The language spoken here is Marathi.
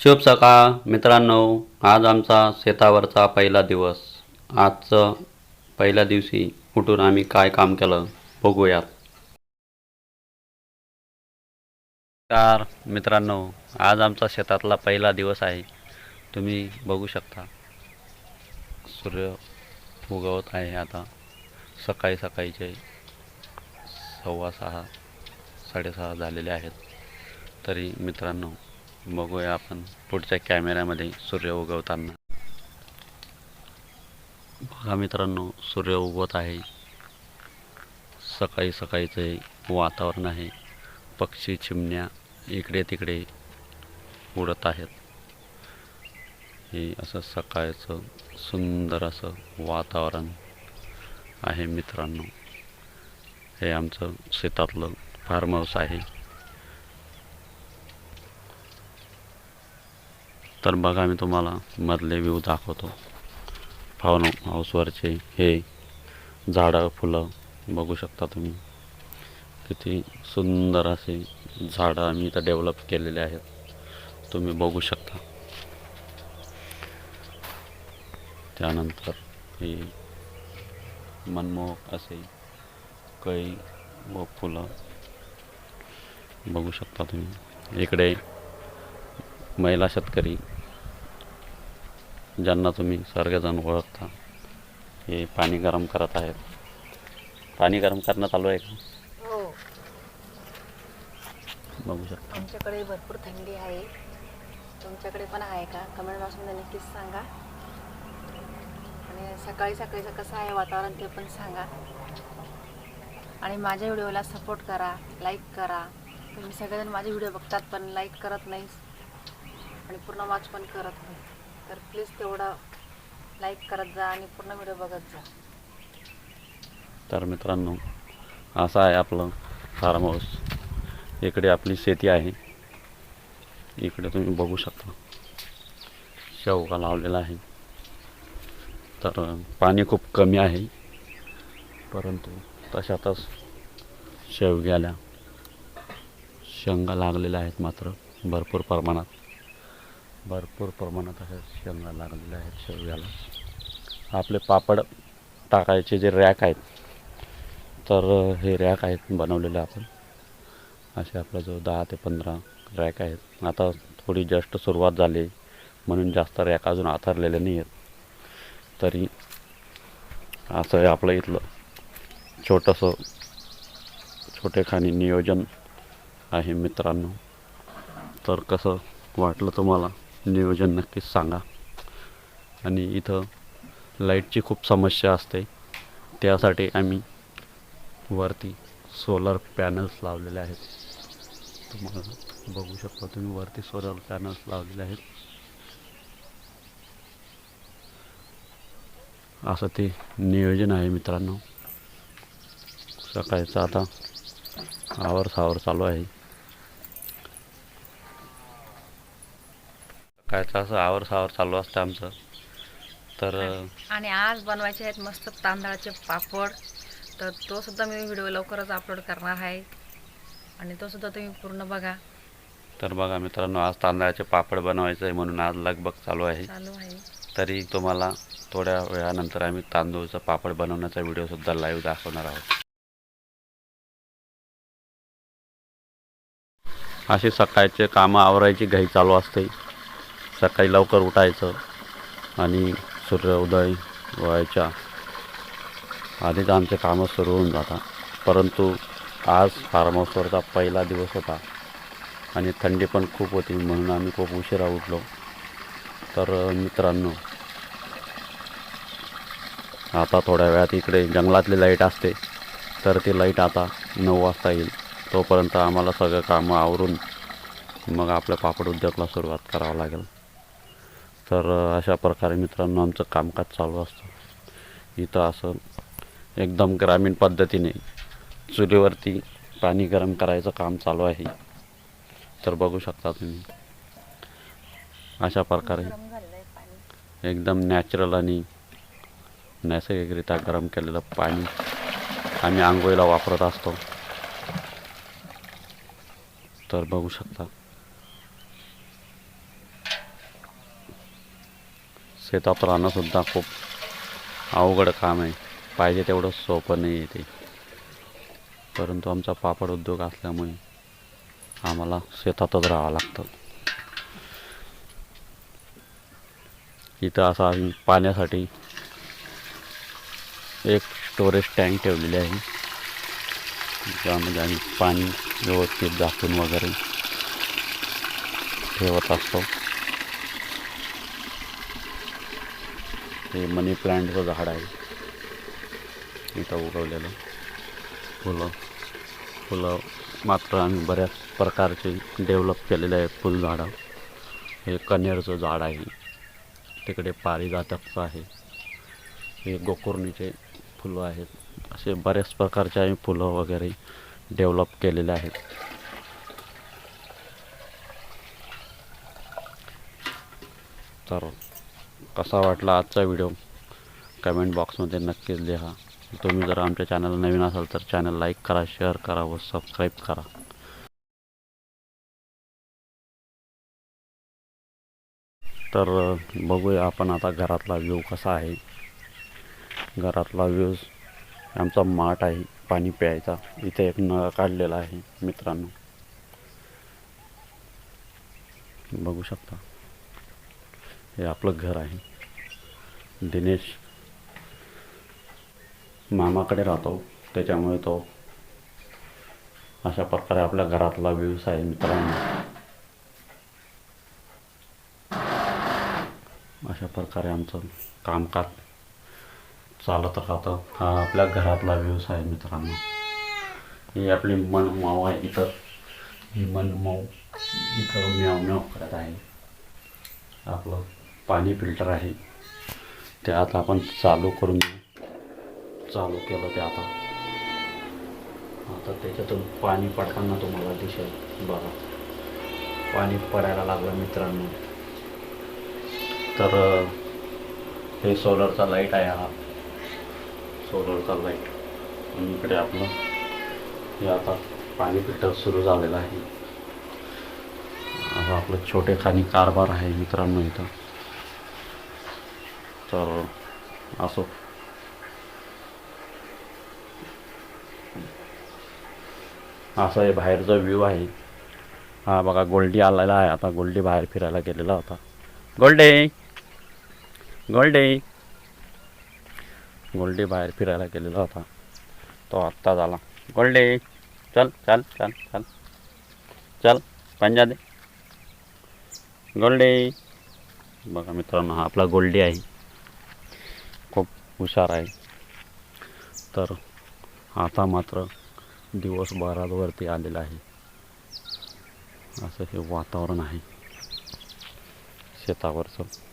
शुभ सकाळ मित्रांनो. आज आमचा शेतावरचा पहिला दिवस. आजचं पहिल्या दिवशी उठून आम्ही काय काम केलं बघूयात. नमस्कार मित्रांनो आज आमचा शेतातला पहिला दिवस आहे. तुम्ही बघू शकता. सूर्य उगवत आहे आता. सकाळी सकाळीचे सव्वा सहा साडेसहा झालेले आहेत. तरी मित्रांनो बघूया आपण पुढच्या कॅमेऱ्यामध्ये सूर्य उगवताना. बघा मित्रांनो सूर्य उगवत आहे. सकाळी सकाळीचं वातावरण आहे. पक्षी चिमण्या इकडे तिकडे उडत आहेत. हे असं सकाळचं सुंदर असं वातावरण आहे मित्रांनो. हे आमचं शेतातलं फार्म हाऊस आहे. तर बघा मी तुम्हाला मधले व्ह्यू दाखवतो. फावन हाऊसवरचे हे झाडं फुलं बघू शकता तुम्ही. किती सुंदर असे झाडं आम्ही इथं डेव्हलप केलेले आहेत. तुम्ही बघू शकता. त्यानंतर हे मनमोहक असे कळी व फुलं बघू शकता तुम्ही. इकडे महिला शेतकरी ज्यांना तुम्ही सर्वजण ओळखता हे पाणी गरम करत आहेत. पाणी गरम करणं चालू आहे का? हो. बघू शकता. आमच्याकडे भरपूर थंडी आहे. तुमच्याकडे पण आहे का? कमेंट बॉक्समध्ये नक्कीच सांगा. आणि सकाळी सकाळीचं कसं आहे वातावरण ते पण सांगा. आणि माझ्या व्हिडिओला सपोर्ट करा लाईक करा. तुम्ही सगळेजण माझे व्हिडिओ बघतात पण लाईक करत नाही. आणि पूर्ण वाच पण करत नाही. तर प्लीज तेवढा लाईक करत जा आणि पूर्ण व्हिडिओ बघत जा. तर मित्रांनो असं आहे आपलं फार्म हाऊस इकडे आपली शेती आहे. इकडे तुम्ही बघू शकता. शेवगा लावलेला आहे. तर पाणी खूप कमी आहे. परंतु तशातच शेवग्याला शेंगा लागलेल्या आहेत मात्र भरपूर प्रमाणात. भरपूर प्रमाणात अशा शेंगा लागलेल्या आहेत शेवग्याला. आपले पापड टाकायचे जे रॅक आहेत तर हे रॅक आहेत बनवलेले आपण. असे आपला जो दहा ते पंधरा रॅक आहेत. आता थोडी जस्ट सुरुवात झाली म्हणून जास्त रॅक अजून आथरलेले नाही आहेत. तरी असं आहे आपलं इथलं छोटंसं छोटेखानी नियोजन आहे मित्रांनो. तर कसं वाटलं तुम्हाला? नियोजन नक्कीच सांगा. आणि इथं लाईटची खूप समस्या असते. त्यासाठी आम्ही वरती सोलर पॅनल्स लावलेले आहेत. तुम्हाला बघू शकता तुम्ही वरती सोलर पॅनल्स लावलेले आहेत. असं ते नियोजन आहे मित्रांनो. सकाळचं आता आवर सावर चालू आहे. सकाळचं असं आवर सावर चालू असतं आमचं. तर आणि आज बनवायचे आहेत मस्त तांदळाचे पापड. तर तो सुद्धा मी व्हिडिओ लवकरच अपलोड करणार आहे. आणि तो सुद्धा तुम्ही पूर्ण बघा. तर बघा मित्रांनो आज तांदळाचे पापड बनवायचं आहे म्हणून आज लगबग चालू आहे. चालू आहे. तरी तुम्हाला थोड्या वेळानंतर आम्ही तांदूळचा पापड बनवण्याचा व्हिडिओसुद्धा लाईव्ह दाखवणार आहोत. अशी सकाळचे कामं आवरायची घाई चालू असते. सकाळी लवकर उठायचं आणि सूर्योदय व्हायच्या आधीच आमचे कामं सुरू होऊन जातात. परंतु आज फार्म हाऊसवरचा पहिला दिवस होता आणि थंडी पण खूप होती म्हणून आम्ही खूप उशिरा उठलो. तर मित्रांनो आता थोड्या वेळात इकडे जंगलातली लाइट असते तर ती लाइट आता नऊ वाजता येईल. तोपर्यंत आम्हाला सगळं कामं आवरून मग आपल्या पापड उद्योगाला सुरुवात करावं लागेल. तर अशा प्रकारे मित्रांनो आमचं कामकाज चालू असतं. इथं असं एकदम ग्रामीण पद्धतीने चुलीवरती पाणी गरम करायचं काम चालू आहे. तर बघू शकता तुम्ही. अशा प्रकारे एकदम नॅचरल आणि नैसर्गिकरित्या गरम केलेलं पाणी आम्ही आंघोळीला वापरत असतो. तर बघू शकता. शेतात राहणंसुद्धा खूप अवघड काम आहे. पाहिजे तेवढं सोपं नाही आहे ते. परंतु आमचा पापड उद्योग असल्यामुळे आम्हाला शेतातच राहावं लागतं. इथं असा आम्ही पाण्यासाठी एक स्टोरेज टँक ठेवलेली आहे. ज्यामध्ये आम्ही पाणी व्यवस्थित झाकून वगैरे ठेवत असतो. हे मनी प्लांटचं झाड आहे. इथं उगवलेलं. फुलं फुलं मात्र आम्ही बऱ्याच प्रकारचे डेव्हलप केलेले आहे फुलझाडं. हे कन्हेरचं झाड आहे. तिकडे पारिजातकचं आहे. हे गोकुर्णीचे फुलं आहेत. असे बऱ्याच प्रकारचे आम्ही फुलं वगैरे डेव्हलप केलेले आहेत. तर कसा वाटला आजचा व्हिडिओ? कमेंट बॉक्समध्ये नक्कीच लिहा. तुम्ही जर आमच्या चॅनल नवीन असाल तर चॅनल लाईक करा शेअर करा व सबस्क्राईब करा. तर बघूया आपण आता घरातला व्ह्यू कसा आहे. घरातला व्ह्यूज आमचा माठ आहे पाणी प्यायचा. इथे एक नळ काढलेला आहे मित्रांनो. बघू शकता. हे आपलं घर आहे. दिनेश मामाकडे राहतो. त्याच्यामुळे तो अशा प्रकारे आपल्या घरातला व्यवसाय मित्रांनो. अशा प्रकारे आमचं कामकाज चालत राहतं. हा आपल्या घरातला व्यवसाय मित्रांनो. ही आपली मन माव आहे इतर ही मन माऊ इतर म्याव म्याव करत आहे. आपलं पाणी फिल्टर आहे. ते आता आपण चालू करून चालू केलं ते आता. आता त्याच्यातून पाणी पडताना तुम्हाला दिसेल बघा. पाणी पडायला लागलं मित्रांनो. तर हे सोलरचा लाइट आहे हा. सोलरचा लाइट आणि इकडे आपलं हे आता पाणी फिल्टर सुरू झालेलं आहे. असं आपलं छोटे खाणी कारभार आहे मित्रांनो इथं. तर असो. असं हे बाहेरचा व्ह्यू आहे. हा बघा गोल्डी आलेला आहे आता. गोल्डी बाहेर फिरायला गेलेला होता. गोल्डे गोल्डे गोल्डी बाहेर फिरायला गेलेला होता. तो आत्ता झाला. गोल्डे चल चल चल चल. चल पंजा दे. गोल्डे बघा मित्रांनो हा आपला गोल्डी आहे. हुशार आहे. तर आता मात्र दिवस वरती आलेला आहे. असं हे वातावरण आहे. शेतावरचं.